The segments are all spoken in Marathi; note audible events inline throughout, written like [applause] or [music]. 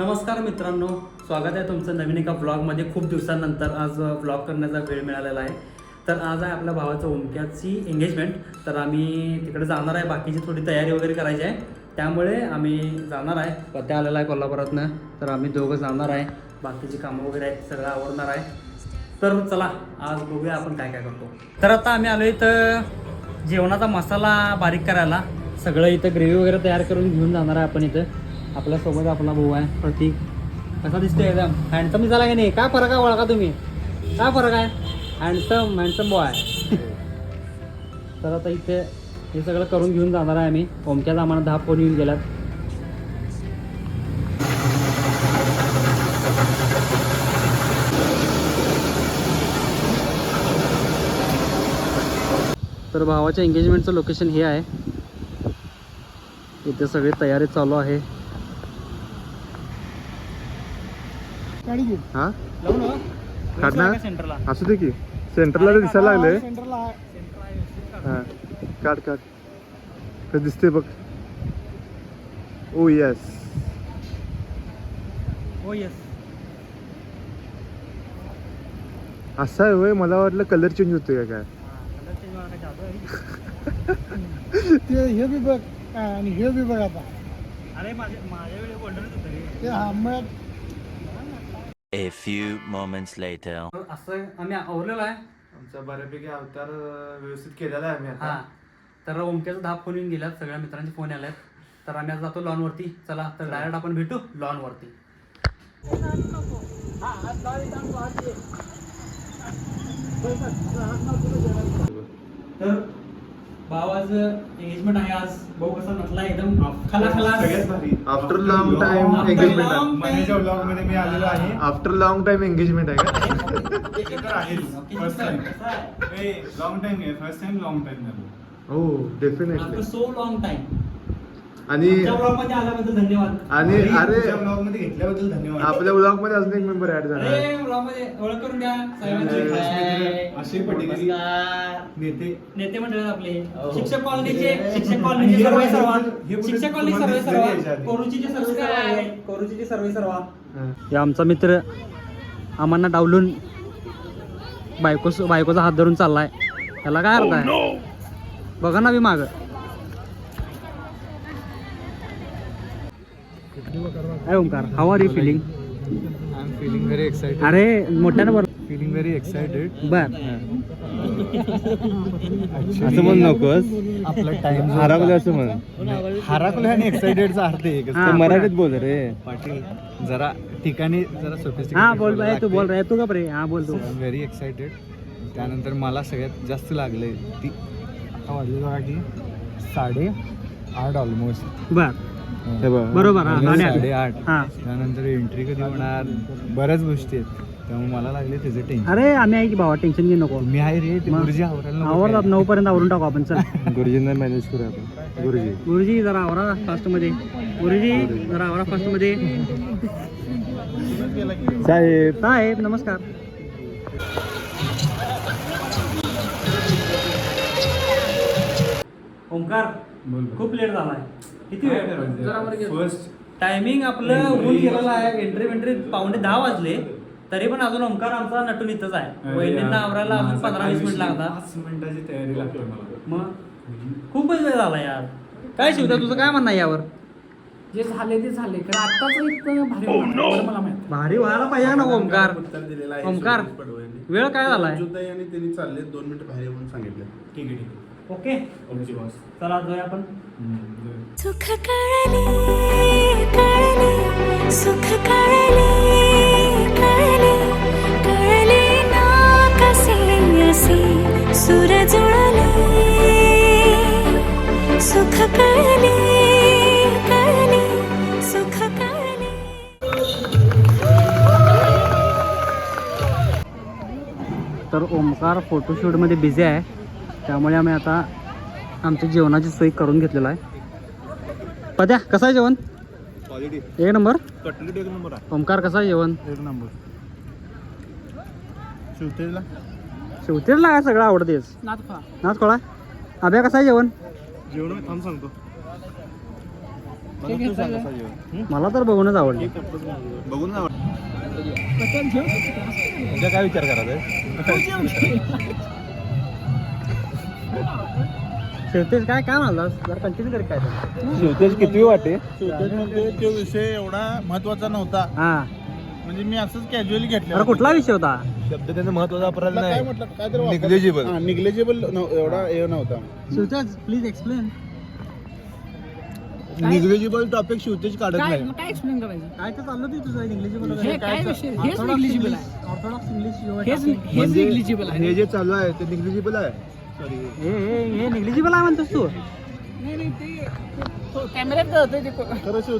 नमस्कार मित्रांनो स्वागत आहे तुमचं नवीन एका ब्लॉगमध्ये खूप दिवसानंतर आज ब्लॉग करण्याचा वेळ मिळालेला आहे. तर आज आहे आपल्या भावाचं ओमक्याची एंगेजमेंट तर आम्ही तिकडे जाणार आहे बाकीची थोडी तयारी वगैरे करायची आहे. त्यामुळे आम्ही जाणार आहे. पत्या आलेला आहे कोल्हापुरातनं. तर आम्ही दोघं जाणार आहे. बाकीची कामं वगैरे आहेत सगळं आवडणार आहे. तर चला आज बघूया आपण काय काय करतो. तर आता आम्ही आलो इथं जेवणाचा मसाला बारीक करायला. सगळं इथं ग्रेव्ही वगैरे तयार करून घेऊन जाणार आहे आपण इथं. आपल्यासोबत आपला भाऊ आहे प्रतीक. कसा दिसतोय एकदम? हँडसम झाला की नाही. काय फरक आहे ओळखा तुम्ही? काय फरक आहे? हँडसम हँडसम भाऊ आहे. तर आता इथे हे सगळं करून घेऊन जाणार आहे आम्ही. ओमक्याचा आम्हाला दहा फोन येऊन गेल्यात. तर भावाच्या एंगेजमेंटचं लोकेशन हे आहे. इथे सगळी तयारी चालू आहे. हा? काढणार? सेंटरला? असू दे की. सेंटरला तर दिसायला लागले. हा. काढ काढ. कसं दिसते बघ. ओ येस हो येस असं आहे होय मला वाटलं कलर चेंज होतोय का काय? [laughs] ते हे बी बघ. आणि हे बी बघ आता. अरे माझे माझ्या वेळी गोल्डनच होतं रे. ते हा मग A few moments later. तर असं आम्ही आवरलेलो आहे. आमचा बऱ्यापैकी अवतार व्यवस्थित केलेला आहे आम्ही हा. तर ओमक्याचा दहा फोन येऊन गेल्यात सगळ्या मित्रांचे फोन आल्यात तर आम्ही आता जातो लॉन वरती चला तर डायरेक्ट आपण भेटू लॉन वरती तर भावाचं एंगेजमेंट आहे आज. भाऊ कसा नटला एकदम खाला खाला आफ्टर लॉंग टाइम एंगेजमेंट आहे. मनेच्या ब्लॉगमध्ये मी आलेलो आहे. आफ्टर लॉंग टाइम एंगेजमेंट आहे का? फर्स्ट टाइम लॉंग टाइम आहे? फर्स्ट टाइम लॉंग टाइम झालो. हो after definitely so long time आणि आल्याबद्दल धन्यवाद. आणि अरे घेतल्याबद्दल धन्यवाद. आपल्या ब्लॉगमध्ये अजून एक मेंबर ऍड झाला. आहे. अरे ब्लॉगमध्ये ओळख करून द्या. साहेबांची. अरे, अशी पटेकरी नमस्कार. नेते. नेते मंडळ आपले. शिक्षक कॉलनीचे शिक्षक कॉलनीचे सर्व सर्व. हे पुढे शिक्षक कॉलनी सर्व तुम्हाला सर्व. यायच्या आधी. कोरुचीचे सर्व सर्व कोरुचीचे सर्व सर्व. हा. हे आमचा मित्र आम्हाला डावलून बायको बायकोचा हात धरून चाललाय. त्याला काय अर्थ आहे? बघा ना मी माग. Omkar? How are you feeling I am feeling very excited अरे मोठ्यानं बरोबर फिलिंग व्हेरी एक्साइटेड बर. असं म्हण नकोस. आपला टाइम हरवलं असं म्हण. हराकलो आणि एक्साइटेडचा अर्थ हा, मराठीत बोल रे. पाटील जरा ठिकाणी जरा हा बोल बाय तू बोल रे. तू का बरे हा बोल तू. व्हेरी एक्साइटेड त्यानंतर मला सगळ्यात जास्त लागले ती आता वाजले बघा की साडे आठ ऑलमोस्ट बर. बरोबर हा. साडेआठ. हा. त्यानंतर एंट्री कधी होणार? बऱ्याच गोष्टी आहेत. त्यामुळे मला लागले त्याचे टेन्शन अरे आम्ही आहे की भावा टेन्शन घेऊ नको. मी आहे रे ते मग? गुरुजी आवरायला नको आवरतात काय. नऊ पर्यंत आवरून टाकू आपण चल. [laughs] गुरुजींना मॅनेज करूया आपण. गुरुजी. गुरुजी जरा आवरा फास्टमध्ये गुरुजी जरा आवरा फास्टमध्ये साहेब. साहेब नमस्कार. ओंकार. खूप लेट झालाय. किती वेळ? फर्स्ट टायमिंग आपलं होऊन गेलेलं आहे. एंट्री वेंट्री पावणे दहा वाजले. तरी पण अजून ओंकार आमचा नटून इथंच आहे. वहिनींना आवरायला अजून पंधरा वीस मिनिट लागतात. पाच मिनिटाची तयारी लागते मला. मग? खूपच वेळ झाला यार. काय शिवता तुझं काय म्हणणं आहे यावर? जे झाले ते झाले. कारण इतकं भारी मला माहिती भारी व्हायला पाहिजे ना आहे सुरेश पडवळेंनी. वेळ काय झालाय मंजुताई आणि त्यांनी चालले दोन मिनिटं बाहेर म्हणून सांगितलं ठीक आहे ठीक ओके? बॉस. चला जाऊया आपण. सुख कळले कळले सुख कळले कळले कळले ना कसे असे सुर जुळले. सुख कळले कळले सुख कळले. तर ओमकार फोटोशूटमध्ये बिझी आहे. त्यामुळे आम्ही आता आमच्या जेवणाची सोय करून घेतलेलं आहे. पद्या कसं आहे जेवण? क्वालिटी एक नंबर? कटलेट एक नंबर आहे. ओमकार कसं आहे जेवण? एक नंबर. शिवतेला काय सगळं आवडतेच नाथ नाच कोळा अभ्या कसं आहे जेवण? जेवण थांब सांगतो. मला तर बघूनच आवडलं. बघून काय विचार करायचा शेवतेच काय काय म्हणला जरा कंटिन्यू कर काय शिवतेज किती वाटे? म्हणजे तो विषय एवढा महत्त्वाचा नव्हता. हा. म्हणजे मी असंच कॅज्युअली घेतलं कुठला विषय होता? शब्द त्याचा महत्त्वाचा वापरायला काय नाही. म्हटलं? काय तर Negligible. निग्लेजिबल. एवढा हे नव्हता. Shivtej please explain negligible topic Shivtej काढत नाही. काय एक्सप्लेन करायचं? काय तर चाललं ते तुझं इंग्लिश हे काय विषय? हेच निग्लिजिबल आहे. ऑर्थोडॉक्स इंग्लिश हेच म्हणजे निग्लिजिबल आहे. हे जे चालू आहे ते निग्लेजिबल आहे. हे हे हे निग्लिजिबल आहे म्हणतोस तू. नाही नाही ते कॅमेऱ्यात होतं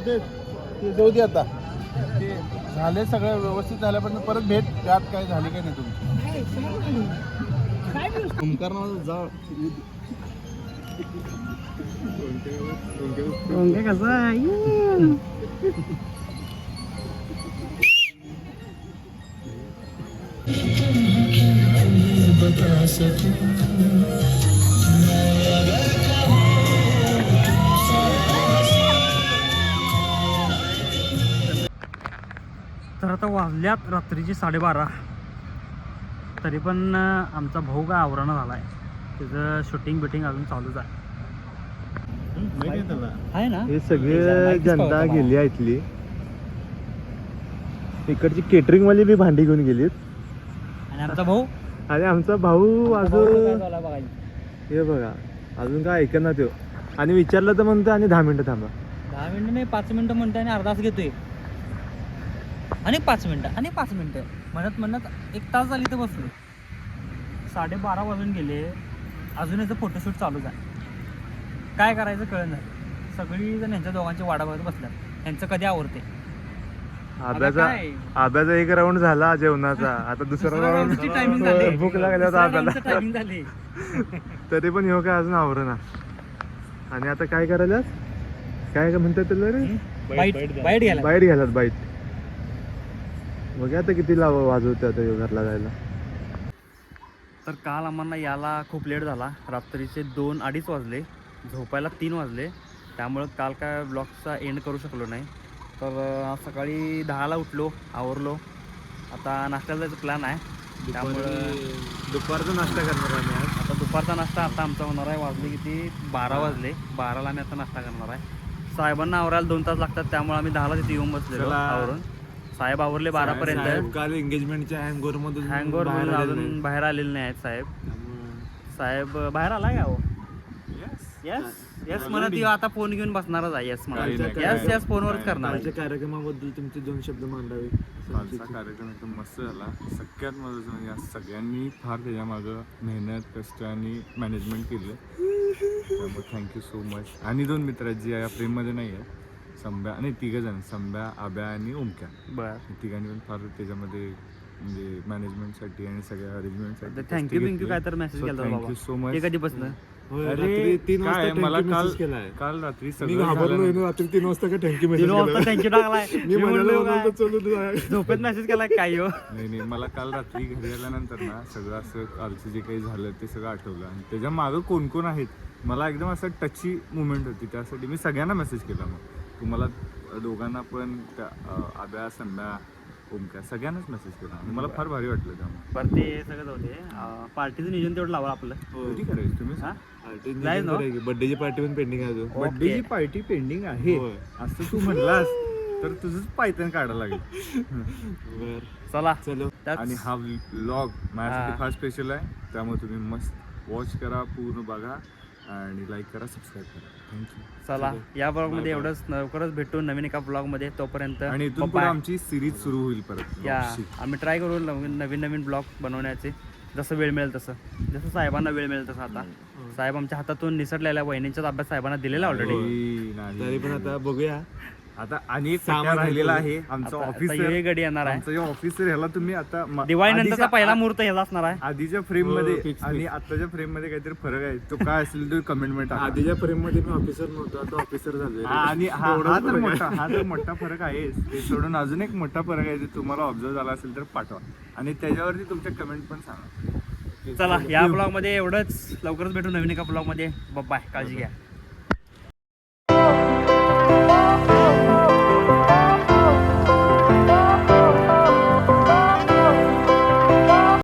ते जाऊ दे आता. ते झाले सगळं व्यवस्थित झाल्यापासून परत भेट. त्यात काय झाली काय नाही तुम्ही. ओंके कसं आहे? [laughs] वाजल्यात रात्रीचे साडेबारा. तरी पण आमचा भाऊ काय आवरण झाला आहे त्याचं शूटिंग बिटिंग अजून चालूच आहे. आहे ना? हे सगळे जनता गेली आहे इथली इकडची केटरिंग वाली बी भांडी घेऊन गेलीत. आणि आमचा भाऊ? [laughs] आणि आमचा भाऊ अजून हे बघा अजून काय ऐकत तो. आणि विचारलं तर म्हणतो आणि दहा मिनिटं थांबा. दहा मिनिटं नाही पाच मिनिटं म्हणतो आणि अर्धा तास घेतोय. आणि पाच मिनिटं आणि पाच मिनिटं. म्हणत म्हणत एक तास झाली तर बसलो. साडेबारा वाजून गेले. अजून याचं फोटोशूट चालूच आहे काय करायचं कळत नाही सगळी जण यांच्या दोघांची वाडा बघत बसल्यात. यांचं कधी आवडते काय? आब्याचा एक राऊंड झाला जेवणाचा. [laughs] आता दुसरा. राऊंड भूक timing झाली. [laughs] [laughs] तरी पण ह्यो काय अजून आवरणा आणि आता काय करायला काय म्हणतात त्याला रे? बाईट बाईट घ्यायला. बाईट घ्यायलात बाईट. बघा आता किती लाव वाजवते आता घरला जायला. तर काल आम्हाला याला खूप लेट झाला. रात्रीचे दोन अडीच वाजले. झोपायला तीन वाजले. त्यामुळं काल काय ब्लॉगचा एंड करू शकलो नाही. तर आज सकाळी दहाला उठलो आवरलो. आता नाश्त्याला जायचं प्लॅन आहे. त्यामुळं दुपारचा नाश्ता करणार आम्ही आज. आता दुपारचा नाश्ता आता आमचा होणार आहे. वाजले किती? बारा वाजले. बाराला आम्ही आता नाश्ता करणार आहे. साहेबांना आवरायला दोन तास लागतात. त्यामुळे आम्ही दहाला तिथे येऊन बसलेलो. आवरून. साहेब आवरले बारापर्यंत. काल एंगेजमेंटच्या हँगोर मधून हँगोर अजून बाहेर आलेले नाही आहेत साहेब साहेब बाहेर आला का हो? येस येस म्हणत आता फोन घेऊन बसणारच आहे. येस म्हणत येस येस फोनवरच करणार. आहे. कार्यक्रमाबद्दल तुमचे दोन शब्द मांडावे. कालचा कार्यक्रम एकदम मस्त झाला. सगळ्यात महत्त्वाचं म्हणजे आज सगळ्यांनी फार त्याच्यामागं मेहनत कष्ट आणि मॅनेजमेंट केलं. त्यामुळे थँक्यू सो मच आणि दोन मित्र आहेत जी या फ्रेममध्ये नाही आहेत संभ्या आणि तिघं जण संभ्या आब्या आणि ओमक्या. बर. तिघांनी पण फार त्याच्यामध्ये म्हणजे मॅनेजमेंटसाठी आणि सगळ्या अरेंजमेंटसाठी थँक्यू बिंक्यू काय तर मेसेज केला थँक्यू बाबा. सो मच ते कधी बसलं अरे तीन वाजता काय मला काल. काल रात्री सगळं रात्री तीन वाजता का थँक्यू मेसेज वाजता थँक्यू टाकलाय. [laughs] मी म्हणालो. झोपेत मेसेज केलाय काय हो? नाही नाही मला काल रात्री घरी आल्यानंतर ना सगळं असं कालचं जे काही झालं ते सगळं आठवलं. आणि त्याच्या मागं कोण कोण आहेत? मला एकदम असं टची मुवमेंट होती. त्यासाठी मी सगळ्यांना मेसेज केला मग. तुम्हाला दोघांना पण त्या आब्या संध्या ओमक्या सगळ्यांनाच मेसेज केला. आणि मला फार भारी वाटलं त्यामुळे. बरं ते सगळं जाऊ दे. पार्टीचं नियोजन तेवढं लावा आपलं. कधी करायचं तुम्ही हा? पार्टी जाईल ना? करायची. बर्थडेची पार्टी पण पेंडिंग आहे अजून. बर्थडेची पार्टी पेंडिंग आहे. होय. असं तू म्हणलास तर तुझंच पायथन काढायला लागेल. बर. चला. चलो. आणि हा व्लॉग हा. माझ्यासाठी फार स्पेशल आहे. त्यामुळे तुम्ही मस्त वॉच करा पूर्ण बघा. आणि लाईक करा सबस्क्राईब करा. थँक्यू चला या ब्लॉगमध्ये एवढंच. लवकरच भेटू नवीन एका ब्लॉगमध्ये तोपर्यंत आणि इथून पुढे. आमची सिरीज सुरू होईल परत. या. आम्ही ट्राय करू नवीन नवीन नवीन ब्लॉग बनवण्याचे. जसं वेळ मिळेल तसं. जसं साहेबांना वेळ मिळेल तसं आता. साहेब आमच्या हातातून निसटलेल्या वहिनींचा अभ्यास साहेबांना दिलेला ऑलरेडी नाही. तरी पण आता बघूया. आता आणि राहिलेला आहे. आमचं ऑफिस हे गडी येणार आहे. ऑफिसर ह्याला तुम्ही आता दिवाळी नंतरचा पहिला मुहूर्त ह्याला असणार आहे. आधीच्या फ्रेममध्ये हो, आणि आताच्या फ्रेममध्ये काहीतरी फरक आहे. तो काय असेल तो कमेंटमेंट आधीच्या फ्रेममध्ये मी ऑफिसर नव्हतो आता ऑफिसर झालो आणि हा तर मोठा हा तर मोठा फरक आहे ते सोडून अजून एक मोठा फरक आहे तुम्हाला ऑब्झर्व झाला असेल तर पाठवा. आणि त्याच्यावरती तुमच्या कमेंट पण सांगा. चला या ब्लॉगमध्ये एवढंच. लवकरच भेटू नवीन एका ब्लॉगमध्ये बाय काळजी घ्या.